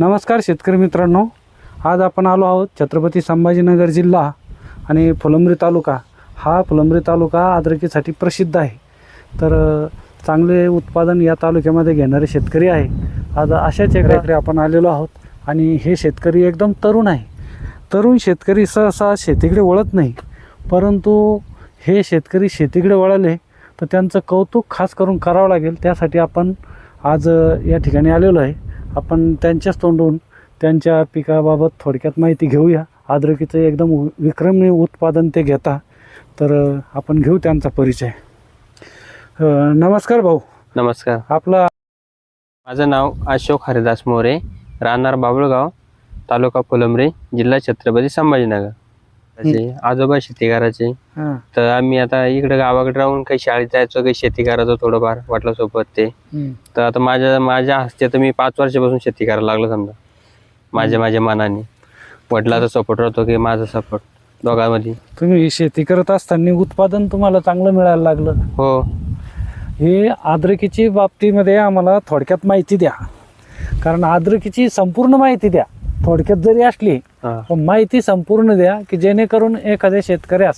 नमस्कार शेतकरी मित्रांनो. आज आपण आलो आहोत छत्रपती संभाजीनगर जिल्हा आणि फुलंब्री तालुका. हा फुलंब्री तालुका अद्रकीसाठी प्रसिद्ध आहे. तर चांगले उत्पादन या तालुक्यामध्ये घेणारे शेतकरी आहे. आज अशाच एकाकडे आपण आलेलो आहोत आणि हे शेतकरी एकदम तरुण आहे. तरुण शेतकरी सहसा शेतीकडे वळत नाही. परंतु हे शेतकरी शेतीकडे वळाले तर त्यांचं कौतुक खास करून करावं लागेल. त्यासाठी आपण आज या ठिकाणी आलेलो आहे. आपण त्यांच्याच तोंडून त्यांच्या पिकाबाबत थोडक्यात माहिती घेऊया. आद्रकीचं एकदम विक्रमी उत्पादन ते घेता. तर आपण घेऊ त्यांचा परिचय. नमस्कार भाऊ. नमस्कार. आपला माझं नाव अशोक हरिदास मोरे राहणार बाबुळगाव तालुका फुलंब्री जिल्हा छत्रपती संभाजीनगर. आजोबा शेती करायचे हां. तर आम्ही आता इकडे गावाकडे राहून काही शाळेत जायचो काही शेती करायचो थोडंफार वाटलं सोबत ते. तर आता माझ्या माझ्या हस्ते तर मी पाच वर्षापासून शेती करायला लागलो समजा. माझ्या माझ्या मनाने. वडिलाचा सपोर्ट राहतो की माझा सपोर्ट दोघांमध्ये. तुम्ही शेती करत असताना उत्पादन तुम्हाला चांगलं मिळायला लागलं. हो. हे आद्रकीची बाबतीमध्ये आम्हाला थोडक्यात माहिती द्या. कारण आद्रकीची संपूर्ण माहिती द्या. थोडक्यात जरी असली. पण माहिती संपूर्ण द्या की जेणेकरून एखाद्या शेतकऱ्यास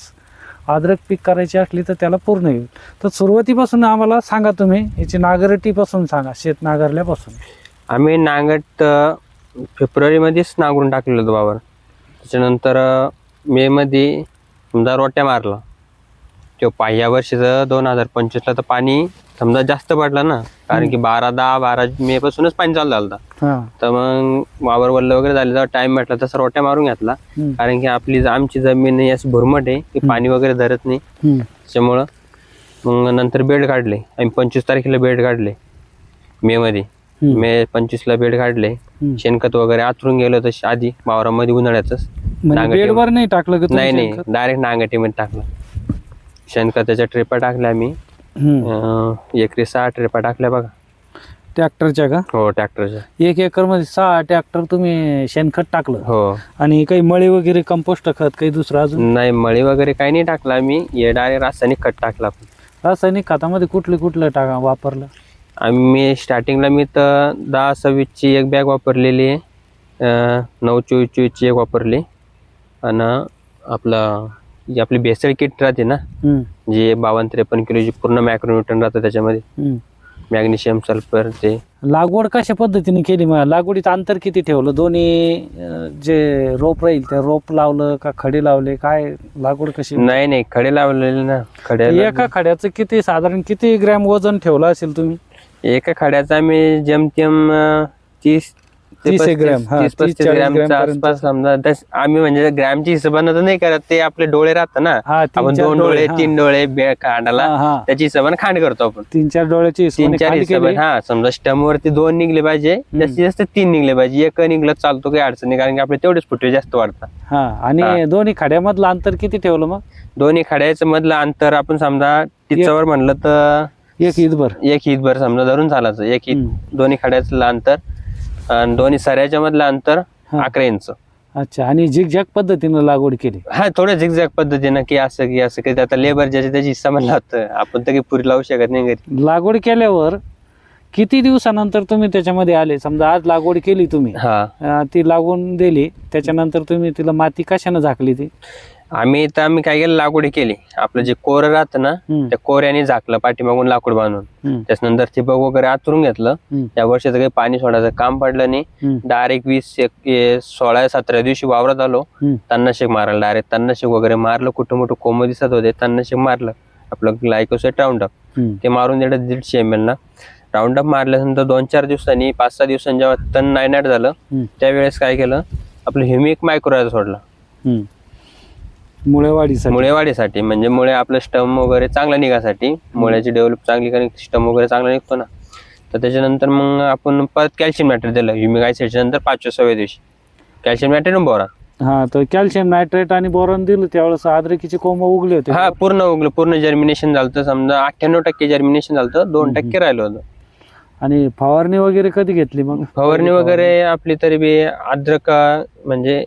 अद्रक पीक करायची असली तर त्याला पूर्ण येईल. तर सुरुवातीपासून आम्हाला सांगा तुम्ही याची नांगरटीपासून सांगा शेत नांगरल्यापासून. आम्ही नांगट अ, फेब्रुवारीमध्येच नांगरून टाकलेलं होतं बाबर त्याच्यानंतर अ, मेमध्ये समजा रोट्या मारला. तो या वर्षीचं दोन हजार पंचवीसला तर पाणी समजा जास्त पडलं ना कारण की बारा दहा बारा मे पासूनच पाणी चालू झालं होतं. हां. तर मग वावर वल्ल वगैरे झाले जेव्हा टाइम भेटला तसं रोट्या मारून घेतला. कारण की आपली आमची जमीन ही अशी भुरमट आहे की पाणी वगैरे धरत नाही. त्याच्यामुळं मग नंतर बेड काढले. आम्ही पंचवीस तारखेला बेड काढले मे मध्ये. हं. मे पंचवीसला बेड काढले. शेणखत वगैरे आतरून गेलो तशी आधी वावरामध्ये उन्हाळ्यातच. म्हणजे नांगरटी- बेडवर नाही टाकलं का तुम्ही नाही नाही. शेणखत? डायरेक्ट नांगटीमध्ये टाकलं. शेणखताच्या ट्रिपा टाकल्या. अं, एकरी सहा ट्रिपा टाकल्या बघा. ट्रॅक्टरच्या का? हो ट्रॅक्टरच्या. एक एकरमध्ये सहा ट्रॅक्टर तुम्ही शेणखत टाकलं. हो. आणि काही मळी वगैरे कंपोस्ट खत काही दुसरं अजून? नाही मळी वगैरे काही नाही टाकलं आम्ही हे डायरेक्ट रासायनिक खत टाकलं रासायनिक खतामध्ये कुठले कुठलं टाका वापरलं? आम्ही स्टार्टिंगला मी तर दहा सव्वीसची एक बॅग वापरलेली आहे. नऊ चोवीस चोवीसची एक वापरली. आणि आपलं जी आपली बेसळ किट राहते ना. जी बावन्न त्रेपन्न किलोची पूर्ण मॅक्रोन्यूटन राहतं त्याच्यामध्ये. मॅग्नेशियम सल्फर ते. लागवड कशा पद्धतीने केली? मग लागवडीचं अंतर किती ठेवलं? दोन्ही अं, जे रोप राहील ते रोप लावलं का खडे लावले? काय लागवड कशी? नाही नाही खडे लावलेले ना. खडे एका खड्याचं किती साधारण किती ग्रॅम वजन ठेवलं असेल तुम्ही? एका खड्याचा आम्ही जेमतेम अं, तीस ते 30 पस्तीस- ग्रॅम, हा, तीस 30 पस्तीस 40 ग्रॅमच्या ग्रॅमपर्यंत. आसपास समजा आम्ही म्हणजे ग्रॅमची हिशोबानं तर नाही करत ते आपले डोळे राहतात ना हा तीन आपण चार दोन डोळे हा. तीन डोळे बे खांडाला हा, हा. त्याची हिशोबाने खांड करतो आपण तीन चार डोळ्याची तीन हिशोबाने चार खाली हिशोबाने केली. हा समजा स्टम वरती दोन निघले पाहिजे जास्तीत जास्त तीन निघले पाहिजे एक निघलं चालतो काही अडचण नाही कारण की आपले तेवढेच फुटे जास्त वाढतात हा आणि हा. दोन्ही खड्यामधलं अंतर किती ठेवलं मग दोन्ही खड्याचं मधलं अंतर आपण समजा टिचावर म्हणलं तर एक ईदभर एक हितभर समजा धरून चालायचं एक हित हम्म. दोन्ही खड्याचं अंतर आणि दोन्ही सऱ्याच्या मधलं अंतर हा. अकरा इंच. अच्छा आणि झिगझॅग पद्धतीनं लागवड केली. हा थोडं झिकझॅक पद्धतीनं की असं की असं की आता लेबर ज्याची त्याची हिस्सा म्हणला होतं आपण तर काही पुरी लावू शकत नाही घरी. लागवड केल्यावर किती दिवसानंतर तुम्ही त्याच्यामध्ये आले? समजा आज लागवड केली तुम्ही. हा. अं, ती लागून दिली त्याच्यानंतर तुम्ही तिला माती कशानं झाकली ती? आम्ही तर आम्ही काय केलं लागवड केली. आपलं जे कोर राहतं ना त्या कोऱ्याने झाकलं पाठीमागून लाकूड बांधून. त्याच्यानंतर ठिबक वगैरे आतरून घेतलं. हम्म, या वर्षाचं काही पाणी सोडायचं काम पडलं नाही. डायरेक्ट वीस एक सोळा सतरा दिवशी वावरात आलो. तन्नाशेक मारायला डायरेक्ट तन्नाशेक वगैरे मारलं. कुठं मोठं कोंब दिसत होते तन्नाशेक मारलं. आपलं ग्लायकोसेट राऊंड हम्म. ते मारून दिलं दीडशे एम एल ना. राऊंड अप मारल्यानंतर दोन चार दिवसांनी पाच सहा दिवसांनी जेव्हा तण नायनाट झालं त्यावेळेस काय केलं आपलं ह्युमिक मायक्रोरायझ सोडलं. मुळेवाढीसाठी मुळे वाढीसाठी म्हणजे मुळे आपलं स्टम वगैरे चांगला निघासाठी मुळ्याची डेव्हलप चांगली कारण स्टम वगैरे चांगला निघतो ना. तर त्याच्यानंतर मग आपण परत कॅल्शियम मॅटर दिलं ह्युमिक नंतर पाचव्या सहाव्या दिवशी. कॅल्शियम मॅटर बोरा. हा तर कॅल्शियम नायट्रेट आणि बोरॉन दिलं त्यावेळेस आद्रकीचे कोंब उगले होते. हा पूर्ण उगलं पूर्ण जर्मिनेशन झालं. समजा अठ्ठ्याण्णव टक्के जर्मिनेशन झालं दोन टक्के राहिलं होतं. आणि फवारणी वगैरे कधी घेतली मग? फवारणी वगैरे आपली तरी बी अद्रका म्हणजे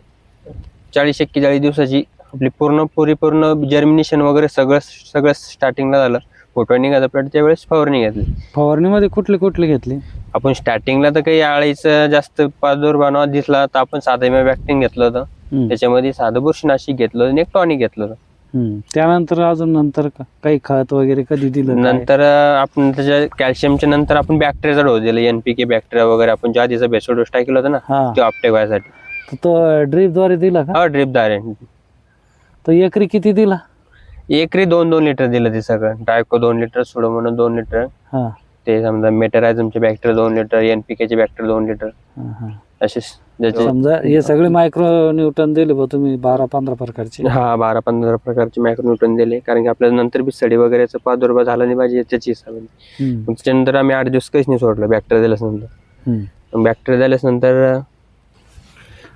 चाळीस एक्केचाळीस दिवसाची आपली पूर्ण परिपूर्ण जर्मिनेशन वगैरे सगळं सगळं स्टार्टिंगला झालं. फोटो निघायचा प्लॉट त्यावेळेस फवारणी घेतली. फवारणीमध्ये कुठले कुठले घेतले? आपण स्टार्टिंगला तर काही आळीचं जास्त प्रादुर्भाव दिसला तर आपण साधं वॅक्टिंग घेतलं होतं. त्याच्यामध्ये साधं बुरशीनाशिक घेतलं होतं एक टॉनिक घेतलं होतं. त्यानंतर अजून नंतर काही खत वगैरे कधी दिलं? नंतर आपण त्याच्या कॅल्शियमच्या नंतर आपण बॅक्टेरियाचा डोस दिला. एनपीके बॅक्टेरिया वगैरे आपण ज्या आधीचा बेसो डोस टाकला होता ना हा. तो अपटेक व्हायसाठी. तो ड्रीपद्वारे दिला का? हा ड्रिप दारे तो एकरी किती दिला? एकरी दोन दोन लिटर दिलं ते सगळं. डायको दोन लिटर सोडो म्हणून दोन लिटर. हा. ते समजा मेटरायझमचे बॅक्टेरिया दोन लिटर एनपीकेचे बॅक्टेरिया दोन लिटर. हा, हा. असे ज्याचे समजा हे सगळे मायक्रो न्यूटन दिले बा तुम्ही बारा पंधरा प्रकारचे. हा बारा पंधरा प्रकारचे मायक्रोन्यूटन दिले. कारण की आपल्याला नंतर बी सडी वगैरेचा प्रादुर्भाव झाला नाही पाहिजे त्याची हिसाबाने हम्म. त्याच्यानंतर आम्ही आठ दिवस काहीच नाही सोडलं बॅक्टेरिया दिल्यानंतर हम्म. बॅक्टेरिया झाल्यानंतर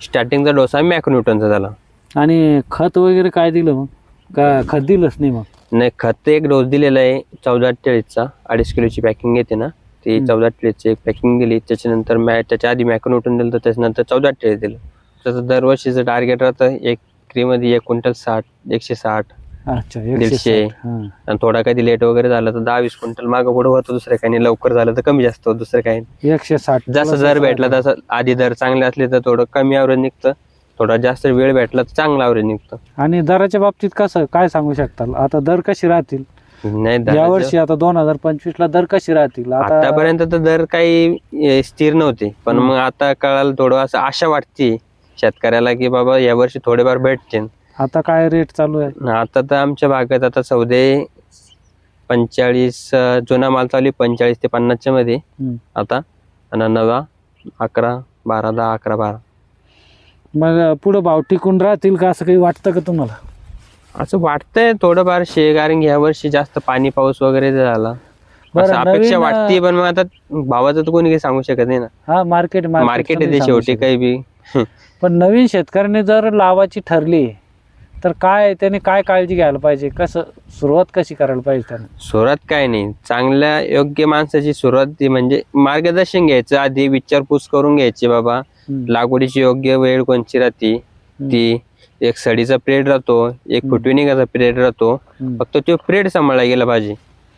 स्टार्टिंगचा डोस आम्ही मॅक्रोन्यूटनचा झाला. आणि खत वगैरे काय दिलं मग का खत दिलंच नाही मग नाही खत एक डोस दिलेला आहे चौदा अठ्ठेचाळीसचा अडीच किलोची पॅकिंग येते ना ती. चौदा अठ्ठेचाळीसची एक पॅकिंग दिली त्याच्यानंतर मॅ त्याच्या आधी मॅक्रोन्यूटन दिलं तर त्याच्यानंतर चौदा अठ्ठेचाळीस दिलं त्याचं दरवर्षीचं टार्गेट राहतं एक क्रीमध्ये एक क्विंटल साठ एकशे साठ अच्छा दीडशे. हा. आणि थोडा कधी लेट वगैरे झालं तर दहा वीस क्विंटल मागं पुढं होतं दुसरं काही नाही लवकर झालं तर कमी जास्त होतं दुसरं काही नाही. एकशे साठ जसं असं भेटला. तसं आधी दर चांगले असले तर थोडं कमी ॲव्हरेज निघतं थोडा जास्त वेळ भेटला तर चांगला ॲव्हरेज निघतं. आणि दराच्या बाबतीत कसं काय सांगू शकताल? आता दर कशी राहतील? नाही या दराचं- वर्षी आता दोन हजार पंचवीस ला दर कशी राहतील? आता आतापर्यंत तर दर काही स्थिर नव्हते. पण. मग आता कळालं थोडं असं आशा वाटते शेतकऱ्याला की बाबा या वर्षी थोडेफार भेटतील. आता काय रेट चालू आहे? आता तर आमच्या भागात आता सौदे पंचेचाळीस अं, जुना माल चालू पंचेचाळीस ते पन्नासच्या मध्ये. हम्म. आता आणि नवा अकरा बारा दहा अकरा बारा. मग पुढे भाव टिकून राहतील का असं काही वाटतं का तुम्हाला? असं वाटतंय थोडंफार शे कारण ह्या वर्षी जास्त पाणी पाऊस वगैरे झाला. बरं, असं अपेक्षा नवीन, वाटते पण मग आता भावाचं तर कोणी काही सांगू शकत नाही ना. हा मार्केट मार्केट आहे ते शेवटी काही बी. पण नवीन शेतकऱ्याने जर लावायची ठरली तर काय त्याने काय काळजी घ्यायला पाहिजे? कसं सुरुवात कशी करायला पाहिजे त्याने? सुरुवात काय नाही. चांगल्या योग्य माणसाची सुरुवात ती म्हणजे मार्गदर्शन घ्यायचं आधी विचारपूस करून घ्यायची बाबा. लागवडीची योग्य वेळ कोणची राहते? ती एक सडीचा पिरियड राहतो एक हम्म. फुटविनिकाचा पिरियड राहतो. फक्त तो पिरियड सांभाळला गेला पाहिजे.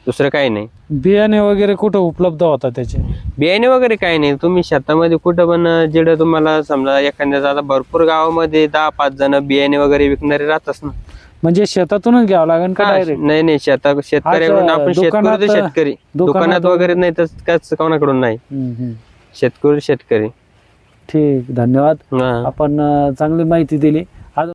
दुसरं काही नाही. बियाणे वगैरे कुठं उपलब्ध होता त्याचे? बियाणे वगैरे काही नाही. तुम्ही शेतामध्ये कुठं पण जिकडं तुम्हाला समजा एखाद्या आता भरपूर गावामध्ये दहा पाच जण बियाणे वगैरे विकणारे राहतच ना. म्हणजे शेतातूनच घ्यावं लागेल का नाही नाही. शेता शेतकऱ्याकडून आपण शेतकरी दुकानात- तर शेतकरी. दुकानात दुकानात वगैरे नाही तर काच कोणाकडून नाही. शेतकरी शेतकरी. ठीक धन्यवाद हा. आपण अं, चांगली माहिती दिली